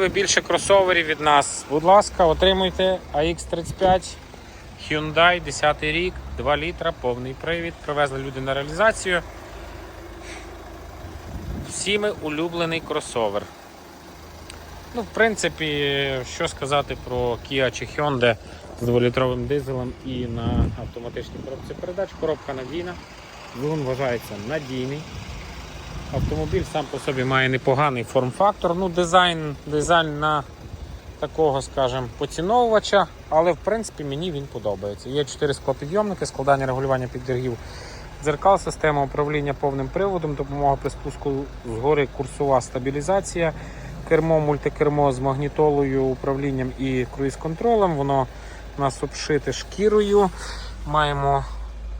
Ви більше кросоверів від нас. Будь ласка, отримуйте AX35 Hyundai 10 рік, 2 літра, повний привід. Привезли люди на реалізацію. Всіми улюблений кросовер. Ну, в принципі, що сказати про Kia чи Hyundai з 2-літровим дизелем і на автоматичній коробці передач. Коробка надійна, двигун вважається надійний. Автомобіль сам по собі має непоганий форм-фактор. Ну, дизайн, дизайн на такого, скажімо, поціновувача, але в принципі мені він подобається. Є 4 склопідйомники, складання регулювання піддергів дзеркал, система управління повним приводом, допомога при спуску згори, курсова стабілізація, кермо, мультикермо з магнітолою, управлінням і круїз-контролем. Воно у нас обшите шкірою. Маємо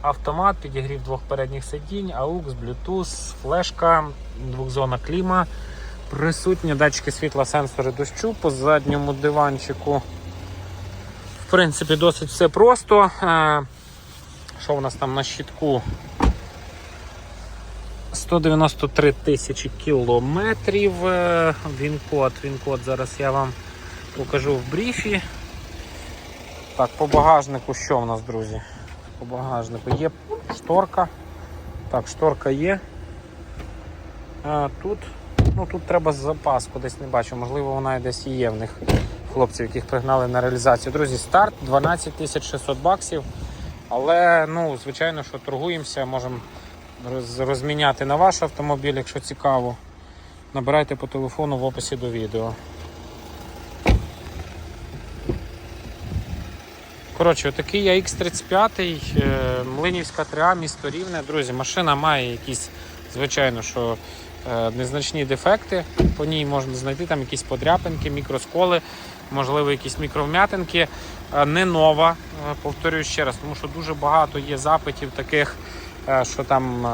автомат, підігрів двох передніх сидінь, AUX, Bluetooth, флешка, двохзона кліма. Присутні датчики світла, сенсори дощу по задньому диванчику. В принципі, досить все просто. Е, Що в нас там на щитку? 193 тисячі кілометрів. е, Він-код. Зараз я вам покажу в бріфі. Так, по багажнику що в нас, друзі? По багажнику є шторка. Так, шторка є. А, тут, ну, тут треба запаску, десь не бачу, можливо, вона і десь є в них хлопців, яких пригнали на реалізацію. Друзі, старт 12 600 баксів. Але, ну, звичайно, що торгуємося, можемо роз- розміняти на ваш автомобіль, якщо цікаво. Набирайте по телефону в описі до відео. Коротше, отакий я X35, е, Млинівська 3А, місто Рівне. Друзі, машина має якісь, звичайно, що е, незначні дефекти. По ній можна знайти там якісь подряпинки, мікросколи, можливо, якісь мікровм'ятинки. Е, Не нова, повторюю ще раз, тому що дуже багато є запитів таких, що там.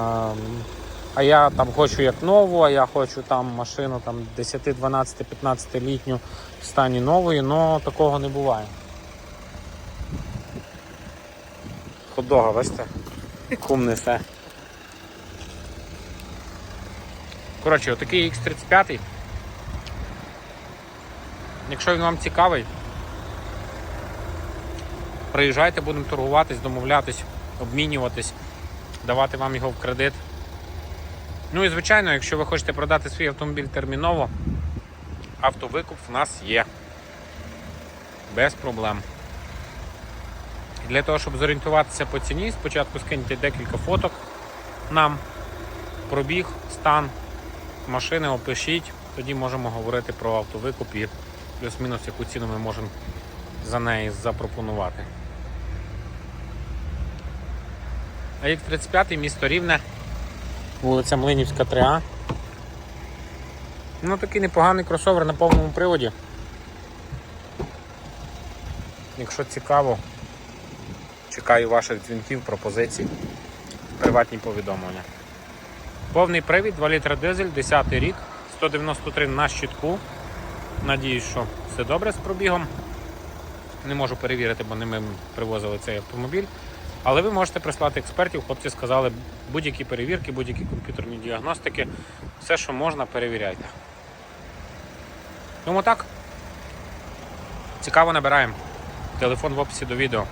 А я там хочу як нову, а я хочу там машину там 10, 12, 15 літню в стані нової, але такого не буває. Ходога, бачите? Кум несе. Коротше, отакий X35. Якщо він вам цікавий, приїжджайте, будемо торгуватись, домовлятись, обмінюватись, давати вам його в кредит. Ну і звичайно, якщо ви хочете продати свій автомобіль терміново, автовикуп в нас є. Без проблем. Для того, щоб зорієнтуватися по ціні, спочатку скиньте декілька фоток нам, пробіг, стан машини, опишіть, тоді можемо говорити про автовикуп і плюс-мінус яку ціну ми можемо за неї запропонувати. Як 35 місто Рівне, вулиця Млинівська 3А. Ну такий непоганий кросовер на повному приводі. Якщо цікаво, Чекаю ваших дзвінків, пропозицій, приватні повідомлення. Повний привід, 2 літра дизель, 10 рік, 193 на щитку. Надіюсь, що все добре з пробігом. Не можу перевірити, бо не ми привозили цей автомобіль. Але ви можете прислати експертів, хлопці сказали, будь-які перевірки, будь-які комп'ютерні діагностики, все, що можна, перевіряйте. Тому так. Цікаво набираємо. Телефон в описі до відео.